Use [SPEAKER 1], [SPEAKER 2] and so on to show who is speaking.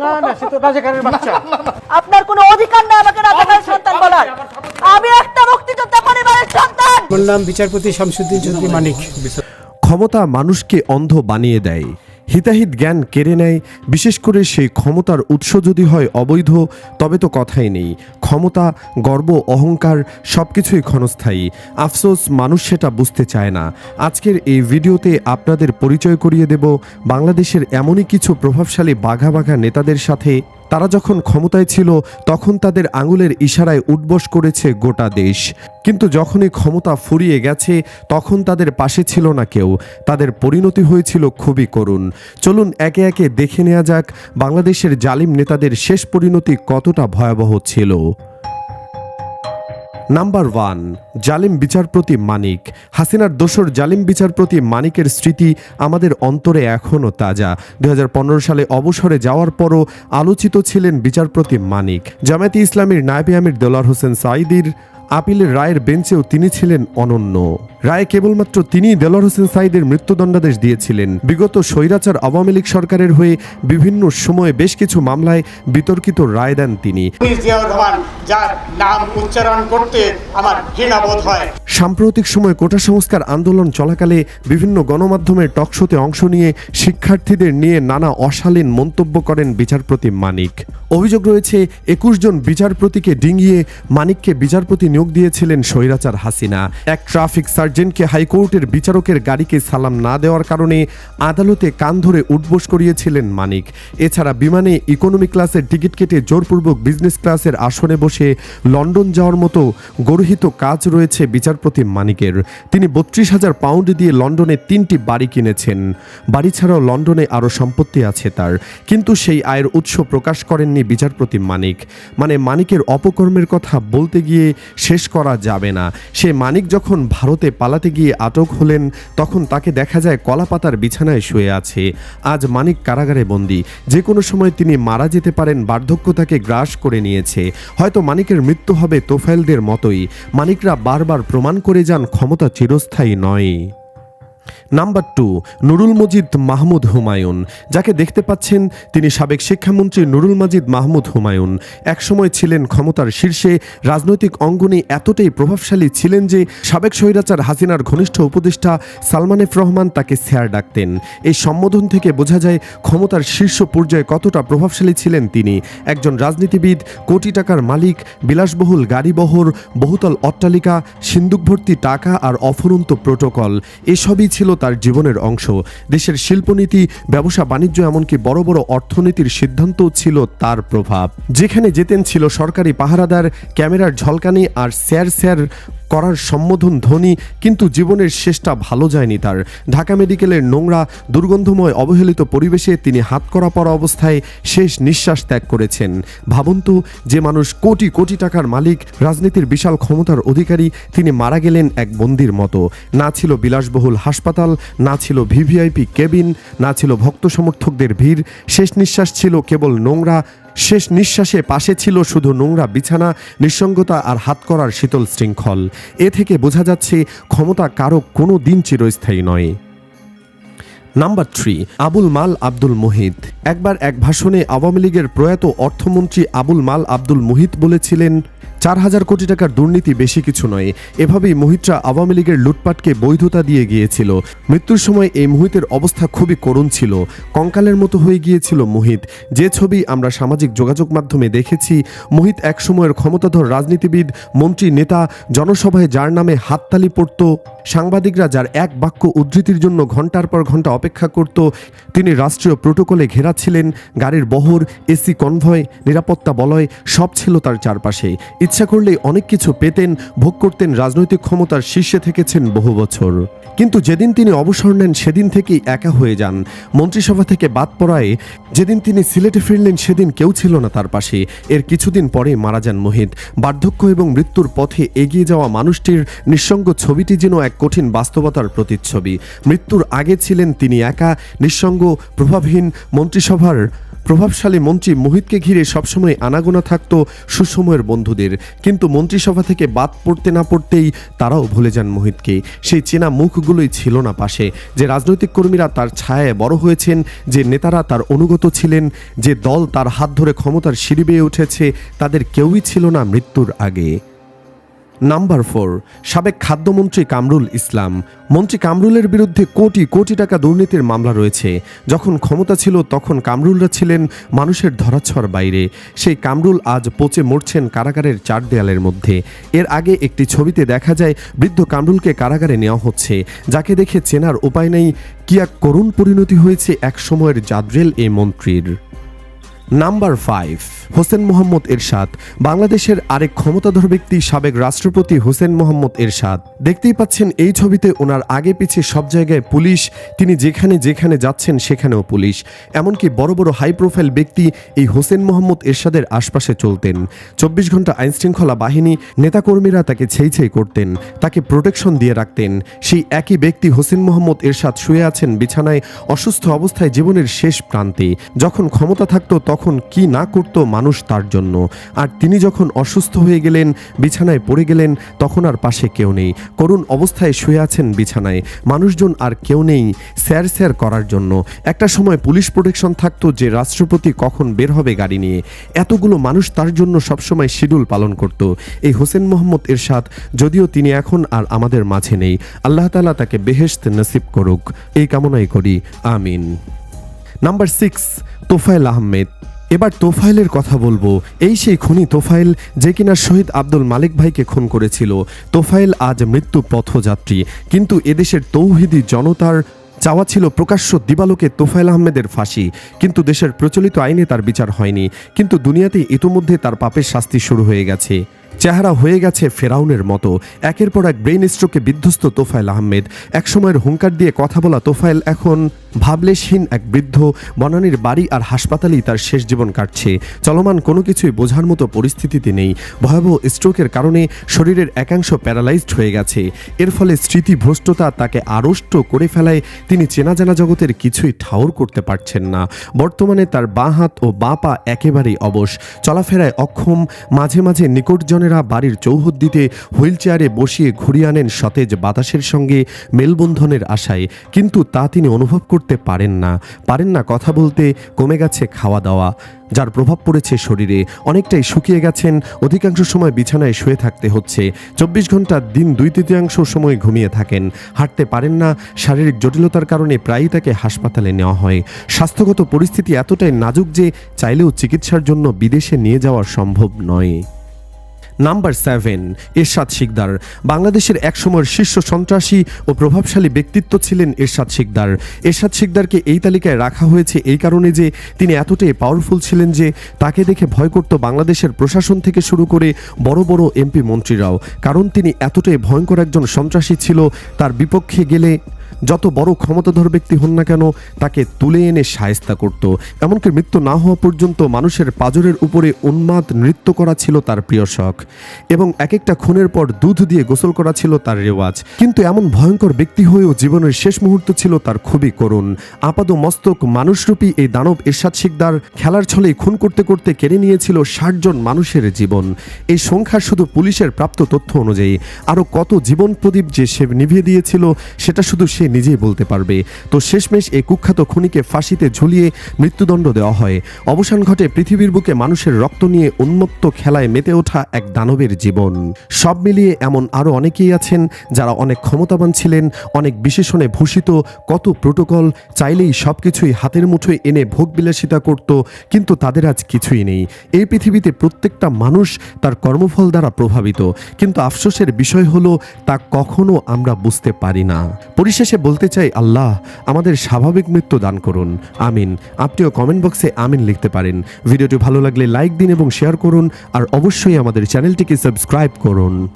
[SPEAKER 1] না না সে তো রাজাকারের বাচ্চা।
[SPEAKER 2] আপনার কোনো অধিকার নাই আমাকে রাজাকারের সন্তান বলার। আমি একটা মুক্তিযোদ্ধা পরিবারের সন্তান।
[SPEAKER 1] বললাম বিচারপতি শামসুদ্দিন চৌধুরী মানিক।
[SPEAKER 3] ক্ষমতা মানুষকে অন্ধ বানিয়ে দেয়। হিতাহিত জ্ঞান কেড়ে নেয়, বিশেষ করে সেই ক্ষমতার উৎস যদি হয় অবৈধ, তবে তো কথাই নেই। ক্ষমতা, গর্ব, অহংকার সব কিছুই ক্ষণস্থায়ী। আফসোস, মানুষ সেটা বুঝতে চায় না। আজকের এই ভিডিওতে আপনাদের পরিচয় করিয়ে দেব বাংলাদেশের এমনই কিছু প্রভাবশালী বাঘা বাঘা নেতাদের সাথে তারা যখন ক্ষমতায় ছিল, তখন তাদের আঙুলের ইশারায় উঠবস করেছে গোটা দেশ। কিন্তু যখনই ক্ষমতা ফুরিয়ে গেছে, তখন তাদের পাশে ছিল না কেউ। তাদের পরিণতি হয়েছিল খুবই করুণ। চলুন একে একে দেখে নেওয়া যাক, বাংলাদেশের জালিম নেতাদের শেষ পরিণতি কতটা ভয়াবহ ছিল। নাম্বার ওয়ান জালিম বিচারপতি মানিক। হাসিনার দোসর জালিম বিচারপতি মানিকের স্মৃতি আমাদের অন্তরে এখনও তাজা। দু হাজার পনেরো সালে অবসরে যাওয়ার পরও আলোচিত ছিলেন বিচারপতি মানিক। জামায়াতে ইসলামীর নায়বে আমির দেলার হোসেন সাইদির আপিলের রায়ের বেঞ্চেও তিনি ছিলেন অনন্য। রায়ে কেবলমাত্র তিনিই দেলোয়ার হোসেন সাইদের মৃত্যুদণ্ডাদেশ দিয়েছিলেন। বিগত স্বৈরাচার আওয়ামী লীগ সরকারের হয়ে বিভিন্ন সময়ে বেশ কিছু মামলায় বিতর্কিত রায় দেন তিনি।
[SPEAKER 4] যার নাম উচ্চারণ করতে আমার ঘৃণা বোধ হয়।
[SPEAKER 3] সাম্প্রতিক সময়ে কোটা সংস্কার আন্দোলন চলাকালে বিভিন্ন গণমাধ্যমের টকশোতে অংশ নিয়ে শিক্ষার্থীদের নিয়ে নানা অশালীন মন্তব্য করেন বিচারপতি মানিক। অভিযোগ রয়েছে একুশ জন বিচারপতিকে ডিঙিয়ে মানিককে বিচারপতি নিয়োগ দিয়েছিলেন স্বৈরাচার হাসিনা। এক ট্রাফিক সার্জেন্টকে হাইকোর্টের বিচারকের গাড়িকে সালাম না দেওয়ার কারণে আদালতে কান ধরে উঠবোস করিয়েছিলেন মানিক। এছাড়া বিমানে ইকোনমি ক্লাসের টিকিট কেটে জোরপূর্বক বিজনেস ক্লাসের আসনে বসে লন্ডন যাওয়ার মতো গর্হিত কাজ রয়েছে বিচারপতি মানিকের। তিনি বত্রিশ হাজার পাউন্ড দিয়ে লন্ডনে তিনটি বাড়ি কিনেছেন। বাড়ি ছাড়াও লন্ডনে আরও সম্পত্তি আছে তার। কিন্তু সেই আয়ের উৎস প্রকাশ করেননি বিচারপতি মানিক। মানে মানিকের অপকর্মের কথা বলতে গিয়ে শেষ করা যাবে না। সে মানিক যখন ভারতে পালাতে গিয়ে আটক হলেন, তখন তাকে দেখা যায় কলাপাতার বিছানায় শুয়ে আছে। আজ মানিক কারাগারে বন্দী। যে কোনো সময় তিনি মারা যেতে পারেন, বার্ধক্য তাকে গ্রাস করে নিয়েছে। হয়তো মানিকের মৃত্যু হবে তোফাইলদের মতোই। মানিকরা বারবার প্রমাণ করে যান, ক্ষমতা চিরস্থায়ী নয়। নাম্বার টু নুরুল মজিদ মাহমুদ হুমায়ুন যাকে দেখতে পাচ্ছেন তিনি সাবেক শিক্ষামন্ত্রী নুরুল মজিদ মাহমুদ হুমায়ুন একসময় ছিলেন ক্ষমতার শীর্ষে, রাজনৈতিক অঙ্গনে এতটাই প্রভাবশালী ছিলেন যে সাবেক স্বৈরাচার হাসিনার ঘনিষ্ঠ উপদেষ্টা সালমান এফ রহমান তাকে স্যার ডাকতেন। এই সম্বোধন থেকে বোঝা যায় ক্ষমতার শীর্ষ পর্যায়ে কতটা প্রভাবশালী ছিলেন তিনি। একজন রাজনীতিবিদ, কোটি টাকার মালিক, বিলাসবহুল গাড়িবহর বহুতল অট্টালিকা সিন্দুক ভর্তি টাকা আর অফুরন্ত প্রোটোকল। এসবই ছিল তার জীবনের অংশ। দেশের শিল্পনীতি, ব্যবসা, বাণিজ্য এমনকি বড় বড় অর্থনীতির সিদ্ধান্ত ছিল তার প্রভাব। যেখানে যেতেন ছিল সরকারি পাহারাদার, ক্যামেরার ঝলকানি আর স্যার স্যার করার সম্বোধন ধ্বনি কিন্তু জীবনের শেষটা ভালো যায়নি তার। ঢাকা মেডিকেলের নোংরা, দুর্গন্ধময়, অবহেলিত পরিবেশে তিনি হাত করা পড়া অবস্থায় শেষ নিঃশ্বাস ত্যাগ করেছেন। ভাবুন তো, যে মানুষ কোটি কোটি টাকার মালিক, রাজনীতির বিশাল ক্ষমতার অধিকারী, তিনি মারা গেলেন এক বন্দির মতো। না ছিল বিলাসবহুল হাসপাতাল, না ছিল ভিভিআইপি কেবিন, না ছিল ভক্ত সমর্থকদের ভিড়, শেষ নিঃশ্বাস ছিল কেবল নোংরা শেষ নিঃশ্বাসে পাশে ছিল শুধু নোংরা বিছানা, নিঃসঙ্গতা আর হাত করার শীতল শৃঙ্খল। এ থেকে বোঝা যাচ্ছে ক্ষমতা কারও কোনো দিন চিরস্থায়ী নয়। নাম্বার থ্রি আবুল মাল আব্দুল মুহিত একবার এক ভাষণে আওয়ামী লীগের প্রয়াত অর্থমন্ত্রী আবুল মাল আব্দুল মুহিত বলেছিলেন, চার হাজার কোটি টাকার দুর্নীতি বেশি কিছু নয়। এভাবেই মোহিতরা আওয়ামী লীগের লুটপাটকে বৈধতা দিয়ে গিয়েছিল। মৃত্যুর সময় এই মোহিতের অবস্থা খুবই করুণ ছিল। কঙ্কালের মতো হয়ে গিয়েছিল মোহিত। যে ছবি আমরা সামাজিক যোগাযোগ মাধ্যমে দেখেছি, মোহিত একসময়ের ক্ষমতাধর রাজনীতিবিদ, মন্ত্রী, নেতা, জনসভায় যার নামে হাততালি পড়ত সাংবাদিকরা যার এক বাক্য উদ্ধৃতির জন্য ঘণ্টার পর ঘণ্টা অপেক্ষা করত, তিনি রাষ্ট্রীয় প্রোটোকলে ঘেরা ছিলেন গাড়ির বহর, এসি কনভয়, নিরাপত্তা বলয়, সব ছিল তার চারপাশে। ইচ্ছা করলেই অনেক কিছু পেতেন, ভোগ করতেন, রাজনৈতিক ক্ষমতার শীর্ষে থেকেছেন বহু বছর। কিন্তু যেদিন তিনি অবসর নেন, সেদিন থেকেই একা হয়ে যান। মন্ত্রিসভা থেকে বাদ পড়ায়, যেদিন তিনি সিলেটে ফিরলেন, সেদিন কেউ ছিল না তার পাশে। এর কিছুদিন পরে মারা যান মোহিত। বার্ধক্য এবং মৃত্যুর পথে এগিয়ে যাওয়া মানুষটির নিঃসঙ্গ ছবিটি যেন এক কঠিন বাস্তবতার প্রতিচ্ছবি। মৃত্যুর আগে ছিলেন তিনি একা, নিঃসঙ্গ, প্রভাবহীন, মন্ত্রিসভার প্রভাবশালী মন্ত্রী মোহিতকে ঘিরে সবসময় আনাগোনা থাকত সুসময়ের বন্ধুদের। কিন্তু মন্ত্রিসভা থেকে বাদ পড়তে না পড়তেই তারাও ভুলে যান মোহিতকে। সেই চেনা মুখগুলোই ছিল না পাশে। যে রাজনৈতিক কর্মীরা তার ছায়ায় বড় হয়েছেন, যে নেতারা তার অনুগত ছিলেন, যে দল তার হাত ধরে ক্ষমতার সিঁড়ি বেয়ে উঠেছে, তাদের কেউই ছিল না মৃত্যুর আগে। নাম্বার ফোর, সাবেক খাদ্যমন্ত্রী কামরুল ইসলাম। মন্ত্রী কামরুলের বিরুদ্ধে কোটি কোটি টাকা দুর্নীতির মামলা রয়েছে। যখন ক্ষমতা ছিল তখন কামরুলরা ছিলেন মানুষের ধরাছড় বাইরে। সেই কামরুল আজ পচে মরছেন কারাগারের চার দেয়ালের মধ্যে। এর আগে একটি ছবিতে দেখা যায়, বৃদ্ধ কামরুলকে কারাগারে নেওয়া হচ্ছে। যাকে দেখে চেনার উপায় নেই, কি এক করুণ পরিণতি হয়েছে এক সময়ের জাদ্রেল এই মন্ত্রীর। Number five Hossain Mohammad Ershad. বাংলাদেশের আরেক ক্ষমতাধর ব্যক্তি সাবেক রাষ্ট্রপতি হোসেন মোহাম্মদ এরশাদ। দেখতেই পাচ্ছেন এই ছবিতে ওনার আগে পিছে সব জায়গায় পুলিশ, তিনি যেখানে যেখানে যাচ্ছেন সেখানেও পুলিশ। এমনকি বড় বড় হাই প্রোফাইল ব্যক্তি এই হোসেন মোহাম্মদ এরশাদের আশপাশে চলতেন। চব্বিশ ঘণ্টা আইনশৃঙ্খলা বাহিনী, নেতাকর্মীরা তাকে ছেই ছেই করতেন, তাকে প্রোটেকশন দিয়ে রাখতেন। সেই একই ব্যক্তি হোসেন মোহাম্মদ এরশাদ শুয়ে আছেন বিছানায় অসুস্থ অবস্থায় জীবনের শেষ প্রান্তে। যখন ক্ষমতা থাকতো তখন কি না করতো মানুষ তার জন্য। আর তিনি যখন অসুস্থ হয়ে গেলেন, বিছানায় পড়ে গেলেন, তখন আর পাশে কেউ নেই। করুণ অবস্থায় শুয়ে আছেন বিছানায়। মানুষজন আর কেউ নেই স্যার স্যার করার জন্য। একটা সময় পুলিশ প্রোটেকশন থাকতো যে রাষ্ট্রপতি কখন বের হবে গাড়ি নিয়ে। এতগুলো মানুষ তার জন্য সবসময় শিডিউল পালন করত। এই হোসেন মোহাম্মদ এরশাদ, যদিও তিনি এখন আর আমাদের মাঝে নেই। আল্লাহ তালা তাকে বেহেশত নসিব করুক। এই কামনাই করি। আমিন। Number six, Tofail Ahmed. এবার তোফাইলের কথা বলব। এই সেই খুনি তোফাইল যে কিনা শহীদ আব্দুল মালিক ভাইকে খুন করেছিল। তোফাইল আজ মৃত্যু পথযাত্রী। কিন্তু এদেশের তৌহিদি জনতার চাওয়া ছিল প্রকাশ্য দিবালোকে তোফায়েল আহমেদের ফাঁসি। কিন্তু দেশের প্রচলিত আইনে তার বিচার হয়নি। কিন্তু দুনিয়াতে ইতোমধ্যে তার পাপের শাস্তি শুরু হয়ে গেছে। চেহারা হয়ে গেছে ফেরাউনের মতো। একের পর এক ব্রেইন স্ট্রোকে বিধ্বস্ত তোফায়েল আহমেদ। একসময়ের হুঙ্কার দিয়ে কথা বলা তোফায়েল এখন ভাবলেশহীন এক বৃদ্ধ বনানীর বাড়ি আর হাসপাতালেই তার শেষ জীবন কাটছে। চলমান কোনো কিছুই বোঝার মতো পরিস্থিতিতে নেই। ভয়াবহ স্ট্রোকের কারণে শরীরের একাংশ প্যারালাইজড হয়ে গেছে। এর ফলে স্মৃতিভ্রষ্টতা তাকে আড়ষ্ট করে ফেলায় তিনি চেনা জানা জগতের কিছুই ঠাউর করতে পারছেন না। বর্তমানে তার বাঁ হাত ও বাঁ পা একেবারেই অবশ। চলাফেরায় অক্ষম, মাঝে মাঝে নিকটজনেরা বাড়ির চৌহদ্দিতে হুইল চেয়ারে বসিয়ে ঘুরিয়ে আনেন সতেজ বাতাসের সঙ্গে মেলবন্ধনের আশায়। কিন্তু তা তিনি অনুভব করতে পারেন না। পারেন না কথা বলতে, কমে গেছে খাওয়া দাওয়া। যার প্রভাব পড়েছে শরীরে, অনেকটাই শুকিয়ে গেছেন, অধিকাংশ সময় বিছানায় শুয়ে থাকতে হচ্ছে। চব্বিশ ঘণ্টা দিন দুই তৃতীয়াংশ সময় ঘুমিয়ে থাকেন। হাঁটতে পারেন না, শারীরিক জটিলতার কারণে প্রায়ই তাকে হাসপাতালে নেওয়া হয়। স্বাস্থ্যগত পরিস্থিতি এতটাই নাজুক যে চাইলেও চিকিৎসার জন্য বিদেশে নিয়ে যাওয়া সম্ভব নয়। Number seven, Ershad Sikder. বাংলাদেশের একসময়ের শীর্ষ সন্ত্রাসী ও প্রভাবশালী ব্যক্তিত্ব ছিলেন এরশাদ শিকদার। এরশাদ শিকদারকে এই তালিকায় রাখা হয়েছে এই কারণে যে তিনি এতটাই পাওয়ারফুল ছিলেন যে তাকে দেখে ভয় করত বাংলাদেশের প্রশাসন থেকে শুরু করে বড় বড় এমপি মন্ত্রীরাও। কারণ তিনি এতটাই ভয়ঙ্কর একজন সন্ত্রাসী ছিল, তার বিপক্ষে গেলে যত বড় ক্ষমতাধর ব্যক্তি হন না কেন, তাকে তুলে এনে সায়স্তা করত। এমনকি মৃত্যু না হওয়া পর্যন্ত মানুষের পাজরের উপরে উন্মাদ নৃত্য করা ছিল তার প্রিয় শখ। এবং এক একটা খুনের পর দুধ দিয়ে গোসল করা ছিল তার রেওয়াজ। কিন্তু এমন ভয়ঙ্কর ব্যক্তি হয়েও জীবনের শেষ মুহূর্ত ছিল তার খুবই করুণ। আপাদ মস্তক মানুষরূপী এই দানব এরশাদ শিকদার খেলার ছলেই খুন করতে করতে কেড়ে নিয়েছিল ষাট জন মানুষের জীবন। এই সংখ্যা শুধু পুলিশের প্রাপ্ত তথ্য অনুযায়ী। আরও কত জীবন প্রদীপ যে সে নিভিয়ে দিয়েছিল, সেটা শুধু সে নিজেই বলতে পারবে। তো শেষমেশ এই কুখ্যাত খুনিকে ফাঁসিতে ঝুলিয়ে মৃত্যুদণ্ড দেওয়া হয়। অবসান ঘটে পৃথিবীর বুকে মানুষের রক্ত নিয়ে উন্মত্ত খেলায় মেতে ওঠা এক দানবের জীবন। সব মিলিয়ে এমন আরও অনেকেই আছেন যারা অনেক ক্ষমতাবান ছিলেন, অনেক বিশেষণে ভূষিত, কত প্রোটোকল, চাইলেই সব কিছুই হাতের মুঠোয় এনে ভোগ বিলাসিতা করত, কিন্তু তাদের আজ কিছুই নেই। এই পৃথিবীতে প্রত্যেকটা মানুষ তার কর্মফল দ্বারা প্রভাবিত, কিন্তু আফসোসের বিষয় হলো, তা কখনো আমরা বুঝতে পারি না। পরিশেষে বলতে চাই, আল্লাহ, আমাদের স্বাভাবিক মৃত্যু দান করুন। আমিন। আপনিও কমেন্ট বক্সে আমিন লিখতে পারেন। ভিডিওটি ভালো লাগলে লাইক দিন এবং শেয়ার করুন, আর অবশ্যই আমাদের চ্যানেলটিকে সাবস্ক্রাইব করুন।